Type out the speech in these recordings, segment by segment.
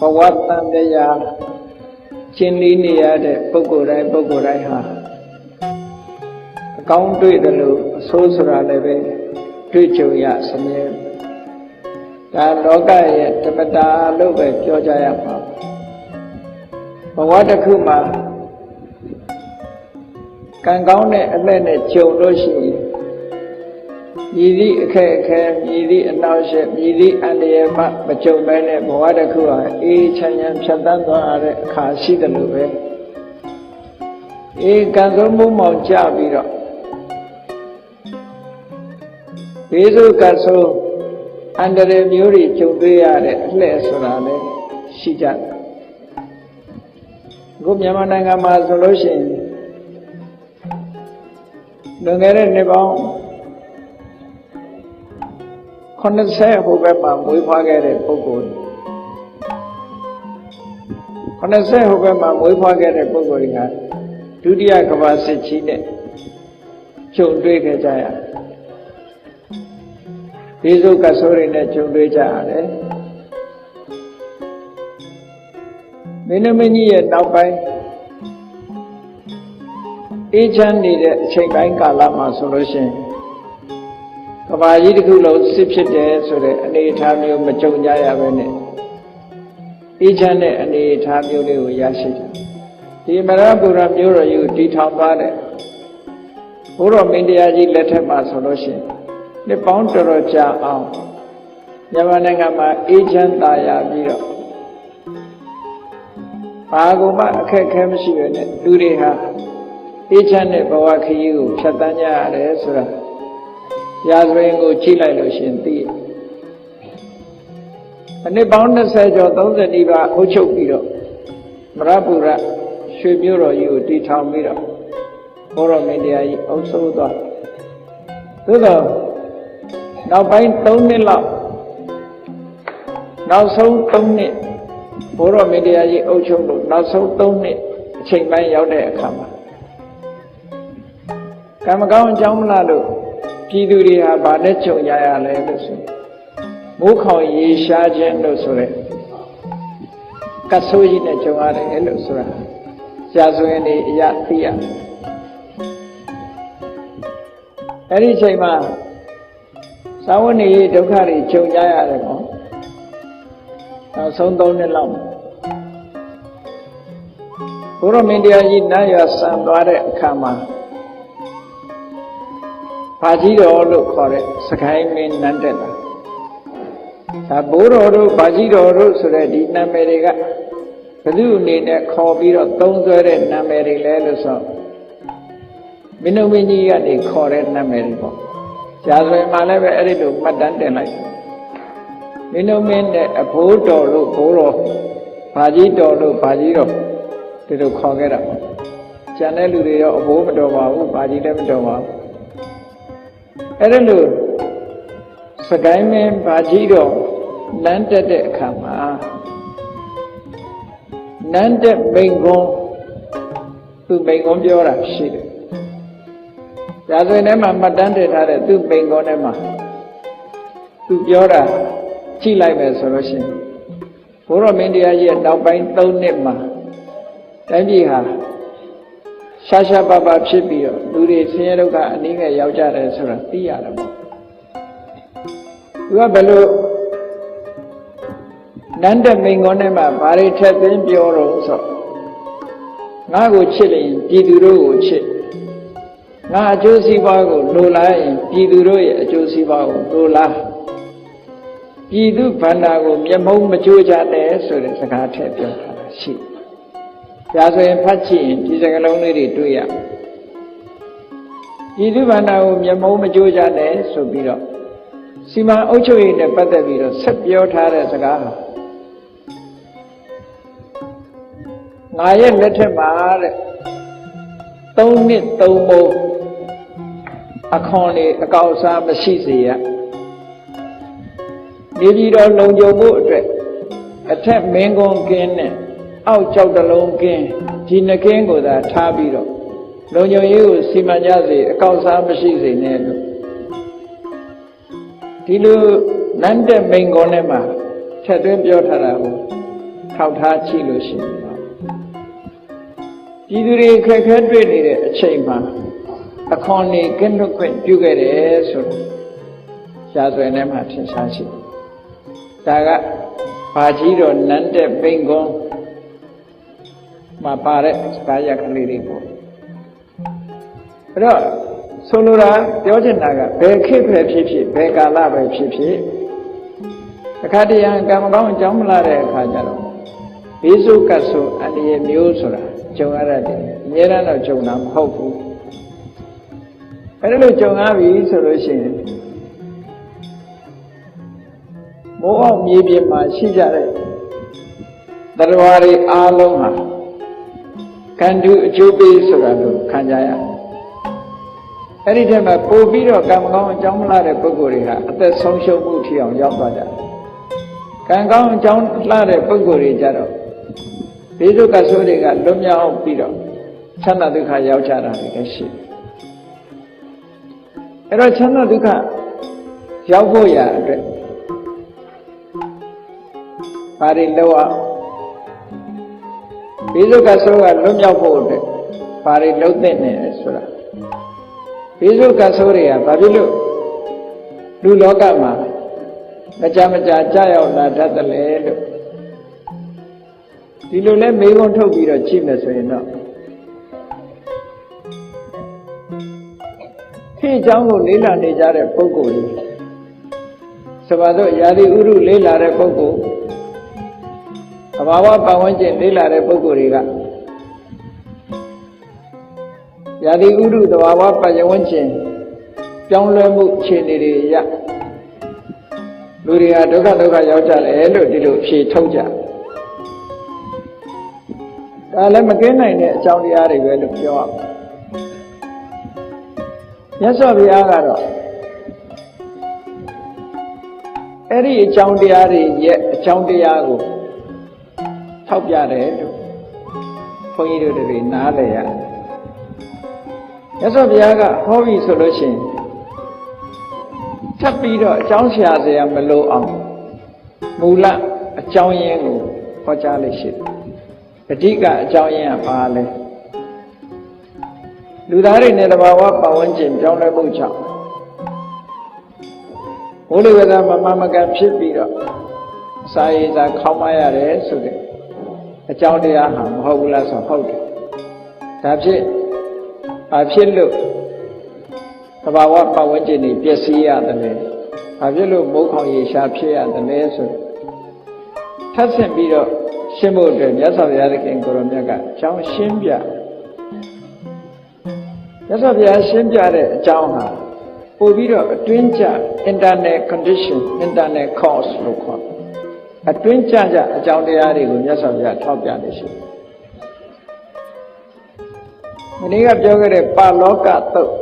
ဘဝတန်တရားကျင့် lý နေရတဲ့ပုဂ္ဂိုလ်တိုင်းပုဂ္ဂိုလ်တိုင်းဟာအကောင်းတွေ့တယ်လို့အဆိုးဆိုတာလည်းပဲတွေ့ကြုံရစမြဲဒါလောကရဲ့တမတာလို့ပဲပြောကြရမှာဘဝတစ်ခုမှာကံကောင်းတဲ့အလှည့်နဲ့ကြုံလို့ရှိရင် မြည်သည့်အခက်အခဲမြည်သည့်အနောက်ရှက်မြည်သည့်အန္တရာယ်မှမကြုံမဲနဲ့ဘဝတစ်ခုဟာအေးချမ်းချမ်းဖြတ်သန်းသွားရတဲ့အခါရှိတယ်လို့ပဲအေးကံဆုံးမှုမောင်ကြပြီးတော့ဘေးစုကံဆုံးအန္တရာယ်မျိုးတွေကြုံတွေ့ရတဲ့အလှည့်ဆိုတာလည်းရှိကြတယ်အခုမြန်မာနိုင်ငံမှာဆိုလို့ရှိရင်လွန်ခဲ့တဲ့နှစ်ပေါင်း 80ဟိုဘက်မှာမွေးဖွားခဲ့တဲ့ပုဂ္ဂိုလ်80ဟိုဘက်မှာမွေးဖွားခဲ့တဲ့ပုဂ္ဂိုလ်တွေကဒုတိယကမ္ဘာစစ်ကြီးနဲ့ကြုံတွေ့ခဲ့ကြရတယ်ဒီစုကဆိုးတွေနဲ့ကြုံတွေ့ကြရတယ်မင်းမင်းကြီးရဲ့နောက်ပိုင်းအေးချမ်းနေတဲ့အချိန်ပိုင်းကာလမှာဆိုလို့ရှိရင် ကဘာကြီးတစ်ခုလုံးစစ်ဖြစ်တယ်ဆိုတဲ့အနေအထားမျိုးမကြုံကြရပဲနဲ့အေးချမ်းတဲ့အနေအထားမျိုးလေးကိုရရှိတယ်ဒီမရပူရမျိုးတော်ကြီးကိုတည်ထောင်သွားတဲ့ဘုရောမင်းတရားကြီးလက်ထက်မှာဆိုလို့ရှိရင်နှစ်ပေါင်းတော်တော်ကြာအောင်မြန်မာနိုင်ငံမှာအေးချမ်းသာယာပြီးတော့ဘာကူမှအခက်အခဲမရှိပဲနဲ့လူတွေဟာအေးချမ်းတဲ့ဘဝခရီးကိုဖြတ်တန်းကြရတယ်ဆိုတာ ရာဇဝင်ကိုကြည့်လိုက်လို့ရှင်သိတယ်အနည်းပေါင်း20ကျော်30နီးပါးအုပ်ချုပ်ပြီးတော့မရပူရရွှေမြို့တော်ကြီးကိုတည်ထောင်ပြီးတော့ဘောရမင်းတရားကြီးအုပ်စိုးသွားသို့တော့နောက်ပိုင်း3နှစ်လောက်နောက်ဆုံး3နှစ်ဘောရမင်းတရားကြီးအုပ်ချုပ်လို့နောက်ဆုံး3နှစ်အချိန်ပိုင်းရောက်တဲ့အခါမှာကံမကောင်းအကြောင်းမလားလို့ ပြည်သူတွေဟာဗာနဲ့ကြုံရရလဲလို့ဆိုမိုးခေါင်ရေရှားခြင်းလို့ဆိုရဲကဆိုးကြီးနဲ့ကြုံရတယ်လို့ဆိုတာဆရာဆိုရင်ဒီအရာသိရအဲ့ဒီအချိန်မှာသာဝဏီဒုက္ခတွေကြုံကြရတယ်ပေါ့နောက်ဆုံး၃နှစ်လောက်ဘုရမင်းတရားကြီးနတ်ရွာဆံသွားတဲ့အခါမှာ ဘာကြီးတော်လို့ခေါ်တဲ့စကိုင်းမင်းနန်းတက်လာဒါဘိုးတော်တို့ဘာကြီးတော်တို့ဆိုတဲ့ဒီနာမည်တွေကဘယ်သူအနေနဲ့ခေါ်ပြီးတော့သုံးဆွဲတဲ့နာမည်တွေလဲလို့ဆိုမင်းတို့မင်းကြီးကနေခေါ်တဲ့နာမည်တွေပေါ့။ကြာဆိုရင်မှလည်းပဲအဲ့ဒီလိုမှတ်တမ်းတင်လိုက်မင်းတို့မင်းနဲ့အဘိုးတော်လို့ဘိုးတော်ဘာကြီးတော်လို့ဘာကြီးတော်ဒီလိုခေါ်ခဲ့တာပေါ့။ကျန်တဲ့လူတွေရောအဘိုးမတော်ပါဘူးဘာကြီးလည်းမတော်ပါဘူး။ အဲ့ဒါလို့စကိုင်းမင်းဘာကြီးတော်လမ်းတက်တဲ့အခါမှာနန်းတက်မိန်ကွန်းသူမိန်ကွန်းပြောတာရှိတယ်။ဒါဆိုရင်လည်းမှမှတ်တမ်းတင်ထားတဲ့သူမိန်ကွန်းထဲမှာသူပြောတာကြည့်လိုက်မယ်ဆိုလို့ရှိရင်ဘုရောမင်းတရားကြီးရဲ့နောက်ပိုင်း၃နှစ်မှာတိုင်းပြည်ဟာ ရှားရှားပါပါဖြစ်ပြီးတော့လူတွေဆင်းရဲဒုက္ခအနည်းငယ်ရောက်ကြတယ်ဆိုတာသိရတယ်ပေါ့။သူကဘယ်လိုနန်းတဲ့မိန်ကောထဲမှာဘာတွေထက်သွင်းပြောတော့ဆိုငါ့ကိုချစ်ရင်ပြည်သူတို့ကိုချစ်ငါအကျိုးစီးပွားကိုလိုလားရင်ပြည်သူတို့ရဲ့အကျိုးစီးပွားကိုလိုလားပြည်သူဗန္နာကိုမျက်မှောက်မကြိုးကြနဲ့ဆိုတဲ့စကားထည့်ပြောထားတာရှိ။ ဒါဆိုရင်ဖတ်ကြည့်ရင်ဒီစကားလုံးလေးတွေတွေ့ရပြည်သူဗန္နာကိုမျက်မှောက်မကြိုးကြနဲ့ဆိုပြီးတော့စီမံအုပ်ချုပ်ရေးနဲ့ပတ်သက်ပြီးတော့ဆက်ပြောထားတဲ့စကားဟာငါရဲ့လက်ထက်မှာတဲ့သုံးနှစ်သုံးမိုးအခွန်လေးအကောက်စားမရှိစေရနေပြည်တော်လုံခြုံမှုအတွက်အထက်မင်းကွန်ကင်းနဲ့ အောက်ကြောက်တလုံးကင်းဒီနှကင်းကိုသာထားပြီးတော့လုံခြုံရေးကိုစီမံကြစေအကောက်စားမရှိစေနဲ့လို့ဒီလိုနန်းတဲ့မိန်ကွန်ထဲမှာထက်သွင်းပြောထားတာကိုထောက်ထားကြည့်လို့ရှိရင်တော့ပြည်သူတွေခက်ခဲတွေ့နေတဲ့အချိန်မှာအခွန်နေကင်းလွတ်ခွင့်ပြုခဲ့တယ်ဆိုတော့ရှားစွယ်ထဲမှာထင်ရှားရှိတယ်ဒါကဘာကြီးတော့နန်းတဲ့ပိန်ကုန်း မှာပါတဲ့စကားရကလေးတွေပေါ့အဲ့တော့ဆိုလိုတာပြောချင်တာကဘယ်ခေတ်ပဲဖြစ်ဖြစ်ဘယ်ကာလပဲဖြစ်ဖြစ်အခါတရံကံမကောင်းအကြောင်းမလာတဲ့အခါကျတော့ဘေးစုကတ်ဆိုအန္တရာယ်မျိုးဆိုတာကြုံရတတ်တယ်အများအားတော့ကြုံတာမဟုတ်ဘူးအဲ့ဒါလို့ကြုံရပြီဆိုလို့ရှိရင်မိုးအောင်မြေပြင်မှာရှိကြတဲ့တရားတွေအားလုံးဟာ ကံတူအကျိုးပေးဆိုတာလို့ခံကြရတယ်အဲ့ဒီတည်းမှာပို့ပြီးတော့ကံမကောင်းအကြောင်းမလာတဲ့ပုဂ္ဂိုလ်တွေဟာအသက်ဆုံးရှုံးမှုထီအောင်ရောက်သွားကြတယ်ကံကောင်းအကြောင်းလာတဲ့ပုဂ္ဂိုလ်တွေကြတော့ဘေးဒုက္ခဆိုးတွေကလွတ်မြောက်ပြီးတော့ချမ်းသာဒုက္ခရောက်ကြတာတွေလည်းရှိတယ်အဲ့တော့ချမ်းသာဒုက္ခရောက်ဖို့ရအတွက်ဘာတွေလောက်အောင် ဘေးဒုက္ခဆိုးကလွတ်မြောက်ဖို့အတွက်ဘာတွေလုပ်သင့်နေလဲဆိုတာဘေးဒုက္ခဆိုးတွေကဘာဖြစ်လို့လူလောကမှာမကြမကြာကြာရောက်လာတတ်တယ်လေလို့ဒီလိုလဲမေးခွန်းထုတ်ပြီးတော့ကြည့်မယ်ဆိုရင်တော့ဒီအကြောင်းကိုလေးလာနေကြတဲ့ပုဂ္ဂိုလ်တွေဆိုပါတော့ယာတိဥရုလေးလာတဲ့ပုဂ္ဂိုလ် အဘာဝပတ်ဝန်းကျင်လေးလာတဲ့ပုဂ္ဂိုလ်တွေကယာတိဥရုသဘာဝပတ်ဝန်းကျင်ပြောင်းလဲမှုအခြေအနေတွေရလူတွေဟာဒုက္ခဒုက္ခရောက်ကြတယ်လို့ဒီလိုဖြေထုတ်ကြဒါလည်းမကင်းနိုင်တဲ့အကြောင်းတရားတွေပဲလို့ပြောရမယ်မြတ်စွာဘုရားကတော့အဲ့ဒီအကြောင်းတရားတွေရဲ့အကြောင်းတရားကို ထောက်ပြတယ်လို့ဘုန်းကြီးတို့တွေနားလည်ရတယ်မြတ်စွာဘုရားကဟောပြီဆိုလို့ရှိရင်ထပ်ပြီးတော့အကြောင်းရှာစရာမလိုအောင်မူလအကြောင်းရင်းကိုဟောကြားလိုက်ရှိတယ်အဓိကအကြောင်းရင်းကဘာလဲလူသားတွေနဲ့တဘာဝပတ်ဝန်းကျင်ပြောင်းလဲမှုကြောင့်ဘုလိုဝေဒမမမကဖြစ်ပြီးတော့စာရေးစာခေါင်းမရတယ်ဆိုတဲ့ အကြောင်းတရားဟာမဟုတ်ဘူးလားဆိုဟုတ်တယ်ဒါဖြစ်ဘာဖြစ်လို့တဘာဝပတ်ဝန်းကျင်တွေပျက်စီးရတယ်လဲဘာဖြစ်လို့မိုးခေါင်ရေရှားဖြစ်ရတယ်လဲဆိုထပ်ဆင့်ပြီးတော့ရှင်းဖို့အတွက်မြတ်စွာဘုရားသခင်ကိုရောမြတ်ကအကြောင်းရှင်းပြမြတ်စွာဘုရားရှင်းပြတဲ့အကြောင်းဟာပို့ပြီးတော့အတွင်းကျ internal condition internal cause လို့ခေါ်တယ် အတွင်းကျကျအကြောင်းတရားတွေကိုမြတ်စွာဘုရားထောက်ပြနေရှိတယ်မင်းကပြောခဲ့တဲ့ပါလောကသုတ်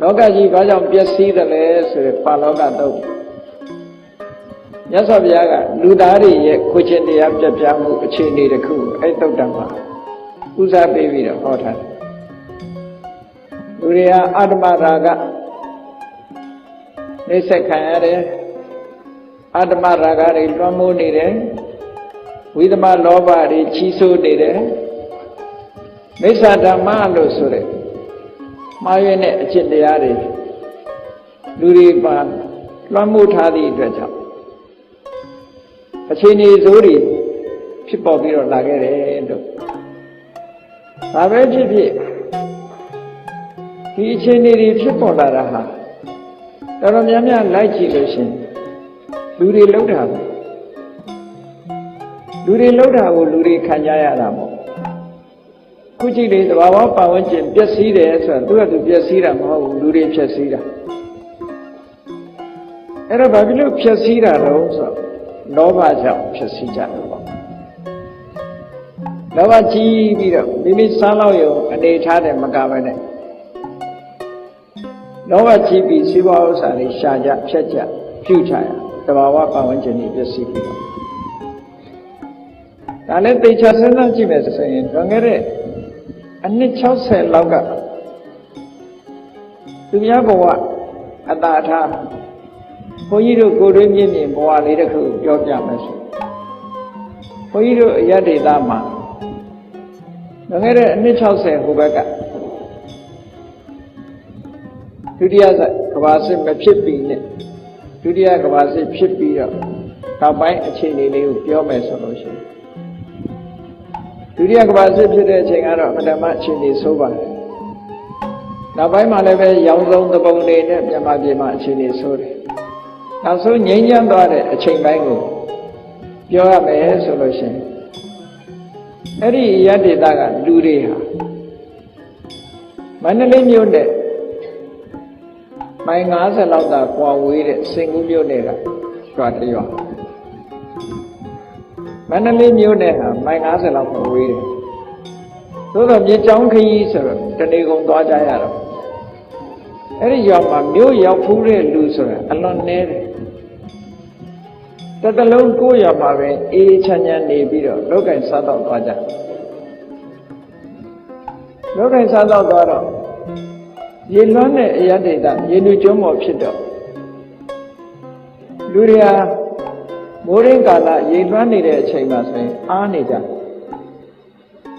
လောကကြီးဘာကြောင့်ပျက်စီးတယ်လဲဆိုတဲ့ပါလောကသုတ်မြတ်စွာဘုရားကလူသားတွေရဲ့ခွေချင်းတရားပြပြမှုအခြေအနေတစ်ခုအဲ့တုတ်တံမှာဥစားပေးပြီးတော့ဟောထားတယ်လူတွေဟာအတ္တမရာဂနှိစ္စခံရတယ် အတ္တမရာဂတွေလွှမ်းမိုးနေတယ်ဝိသမလောဘတွေချီးဆိုးနေတယ်မိစ္ဆာဓမ္မလို့ဆိုတဲ့မှားရတဲ့အကျင့်တရားတွေလူတွေပါလွှမ်းမိုးထားသည့်အတွက်ကြောင့်အခြေအနေဆိုးတွေဖြစ်ပေါ်ပြီးတော့လာခဲ့တယ်လို့ဒါပဲဖြစ်ဖြစ်ဒီအခြေအနေတွေဖြစ်ပေါ်လာတာဟာတော်တော်များများလိုက်ကြည့်လို့ရှင် လူတွေလှုပ်တာပဲလူတွေလှုပ်တာကိုလူတွေခံကြရတာပေါ့ခုကြည့်လေသဘာဝပတ်ဝန်းကျင်ပျက်စီးတယ်ဆိုတာသူကသူပျက်စီးတာမဟုတ်ဘူးလူတွေပျက်စီးတာအဲ့တော့ဘာဖြစ်လို့ပျက်စီးတာတော့ဆိုတော့လောဘကြောင့်ပျက်စီးကြတယ်ပေါ့လောဘကြီးပြီးတော့မိမိစားလောက်ရုံအနေထားတယ်မကပဲနဲ့လောဘကြီးပြီးစီးပွားဥစ္စာတွေရှာကြဖြတ်ကြပြုချရ တဘာဝပတ်ဝန်းကျင်တွေပျက်စီးပြီးတော့ဒါနဲ့သိချစဉ်းစားကြည့်မယ်ဆိုရင်လွန်ခဲ့တဲ့အနှစ်60လောက်ကသူများဘဝအတာအထားဘုန်းကြီးတို့ကိုယ်တွင်းမြင့်မြင့်ဘဝလေးတစ်ခုပြောပြမယ်ဆိုဘုန်းကြီးတို့အရဒေသမှာလွန်ခဲ့တဲ့အနှစ်60ဟိုဘက်ကဒုတိယကဘာစစ်မဖြစ်ပြီးနဲ့ ဒုတိယကဘာစစ်ဖြစ်ပြီးတော့နောက်ပိုင်းအခြေအနေလေးကိုပြောမယ်ဆိုလို့ရှိရင်ဒုတိယကဘာစစ်ဖြစ်တဲ့အချိန်ကတော့အမှန်တမ်းအခြေအနေဆိုးပါတယ်နောက်ပိုင်းမှာလည်းပဲရောင်စုံသပုံတွေနဲ့မြန်မာပြည်မှာအခြေအနေဆိုးတယ်နောက်ဆုံးငြိမ်းချမ်းသွားတဲ့အချိန်ပိုင်းကိုပြောရမယ်ဆိုလို့ရှိရင်အဲ့ဒီရတ္တိတာကလူတွေဟာမန္တလေးမြို့နဲ့ မိုင်90လောက်သာကွာဝေးတဲ့စင်ကူးမြို့နယ်ကရွာတရွာမန္တလေးမြို့နယ်ဟာမိုင်90လောက်ကွာဝေးတယ်သို့တော့မြေချောင်းခရီးဆိုတော့တနေကုန်သွားကြရတော့အဲ့ဒီရွာမှာမြို့ရောက်ဖူးတဲ့လူဆိုတာအလွန်နည်းတယ်တတလုံးကိုရမှာပဲအေးချမ်းချမ်းနေပြီးတော့လောက်ကင်စားတော့သွားကြလောက်ကင်စားတော့သွားတော့ ရေလွှမ်းတဲ့အရဒေတာရေလူကျွန်းပေါ်ဖြစ်တော့လူတွေဟာမိုးရင်းကာလရေလွှမ်းနေတဲ့အချိန်မှာဆိုရင်အားနေကြ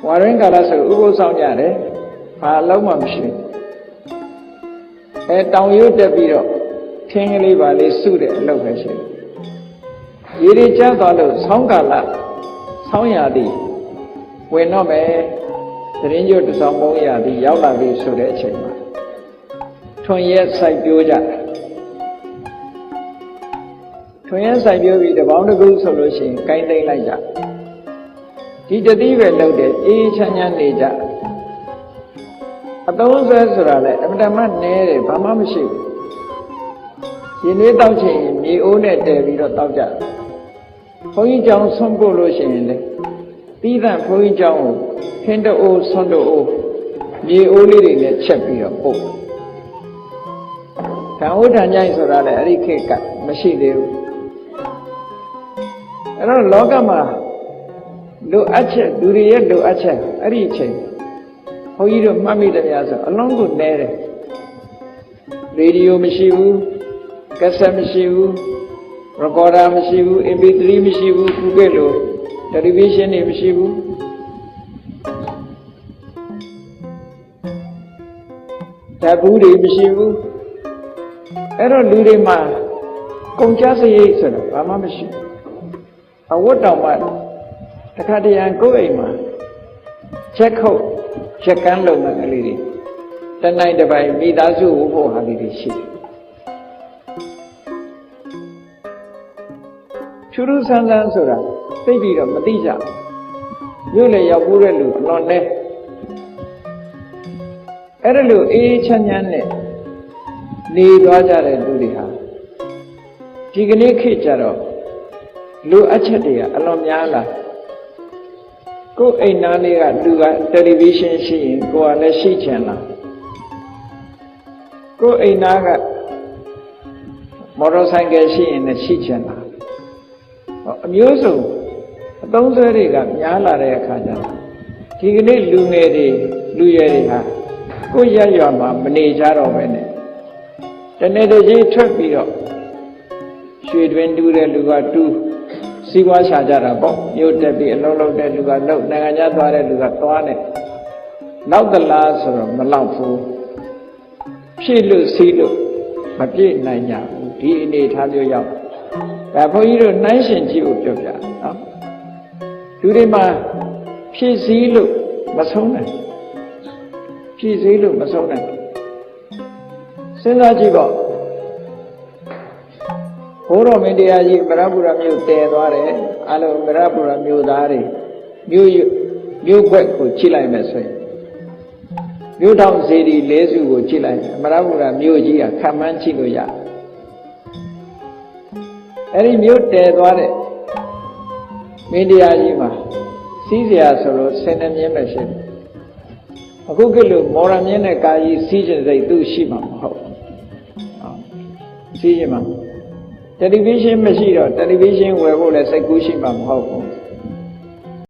ဝါရင်းကာလဆိုဥပုသ်ဆောင်ကြတယ်ဘာအလုံးမှမရှိအဲတောင်ရွတ်တက်ပြီးတော့ထင်းကလေးပါလေးစုတဲ့အလုပ်ပဲရှိတယ်ရေတွေကျသွားလို့ဆောင်းကာလဆောင်းရသည်ဝင်တော့မယ်သတင်းကျွတ်တစ်ဆောင်ပုံးရသည်ရောက်လာပြီဆိုတဲ့အချိန်မှာ ထွန်ရဲစိုက်ပြိုးကြထွန်ရဲစိုက်ပြိုးပြီးတပေါင်းတစ်ခုဆိုလို့ရှိရင်ကိုင်းသိမ့်လိုက်ကြဒီတတိပဲလုပ်တယ်အေးချမ်းချမ်းနေကြအသုံးဆွဲဆိုတာလည်းအမှန်တမ်းနဲတယ်ဘာမှမရှိဘူးရင်လေးတောက်ချင်မြေအိုးနဲ့တည်ပြီးတော့တောက်ကြတယ်ဘုန်းကြီးကျောင်းဆွန့်ပို့လို့ရှိရင်လေပြီးတဲ့ဘုန်းကြီးကျောင်းကိုခင်းတအိုးဆွန့်တအိုးမြေအိုးလေးတွေနဲ့ချက်ပြီးတော့ပို့ ဓာဝဋ္ဌာညိုင်ဆိုတာလည်းအဲ့ဒီခေတ်ကမရှိသေးဘူးအဲ့တော့လောကမှာလိုအပ်ချက်လူတွေရဲ့လိုအပ်ချက်အဲ့ဒီအချိန်ဘုန်းကြီးတို့မှတ်မိတယ်များဆိုအလုံးကိုနဲတယ်ရေဒီယိုမရှိဘူးကက်ဆက်မရှိဘူး recorder မရှိဘူး MP3 မရှိဘူးခုကဲ့လို့ television တွေမရှိဘူးဓာတ်ဘူးတွေမရှိဘူး အဲ့တော့လူတွေမှာကုန်ကြစရိတ်ဆိုတာဘာမှမရှိဘူးအဝတ်တောင်မှတခါတရံကိုယ့်အိမ်မှာချက်ခုတ်ချက်ကန်းလုပ်မှကလေးတွေတနိုင်တစ်ပိုင်မိသားစုဝဖို့ဟာလေးတွေရှိတယ်ချူရူဆန်းဆန်းဆိုတာသိပြီးတော့မသိကြမြို့လေရောက်ဖို့တဲ့လူအလွန်နဲ့အဲ့ဒါလို့အေးချမ်းချမ်းနဲ့ နေသွားကြတဲ့လူတွေဟာဒီကနေ့ခေတ်ကြတော့လူအပ်ချက်တွေကအလွန်များလာကိုယ်အိမ်သားလေးကလူကတယ်လီဗီရှင်းရှိရင်ကိုယ်ကလည်းရှိချင်လားကိုယ်အိမ်သားကမော်တော်ဆိုင်ကယ်ရှိရင်လည်းရှိချင်လားအမျိုးစုံအသုံးဆွဲတွေကများလာတဲ့အခါကျတော့ဒီကနေ့လူငယ်တွေလူရွယ်တွေဟာကိုယ်ရရွာမှာမနေကြတော့ပဲနဲ့ တနေ့တည်းထွက်ပြီးတော့ရွှေတွင်တူးတဲ့လူကတူးစီးပွားရှာကြတာပေါ့မြို့တက်ပြီးအလုံးလုံးတဲ့လူကလုံးနိုင်ငံခြားသွားတဲ့လူကသွားတယ်နောက်တလားဆိုတော့မလောက်ဘူးဖြည့်လို့စီးလို့မပြည့်နိုင်ကြဘူးဒီအနေထားမျိုးရောက်ဒါဘုန်းကြီးတို့နှိုင်းရှင်ကြည့်ဖို့ပြောပြနော်လူတွေမှာဖြည့်စည်းလို့မဆုံးနိုင်ဖြည့်စည်းလို့မဆုံးနိုင် စဉ်းစားကြည့်ပေါ့ဘိုးတော်မင်းတရားကြီးဗရပူရမြို့တည်သွားတယ်အလုံးဗရပူရမြို့သားတွေမြို့မြို့ခွက်ကိုကြည့်လိုက်မယ်ဆိုရင်မြို့ထောင်စေတီ၄စုကိုကြည့်လိုက်ဗရပူရမြို့ကြီးကခံမှန်းကြည့်လို့ရတယ်အဲ့ဒီမြို့တည်သွားတဲ့မင်းတရားကြီးမှာစီးเสียဆိုလို့ဆယ်နှစ်မြင်းပဲရှိတယ်အခုကလို့မော်ရမြင်းနဲ့ကာကြီးစီးကျင်စိတ်သူ့ရှိမှာမဟုတ်ဘူး စီးကျင်မှာတယ်လီဗီရှင်းမရှိတော့တယ်လီဗီရှင်းဝယ်ဖို့လည်းစိတ်ကူးရှိမှာမဟုတ်ဘူး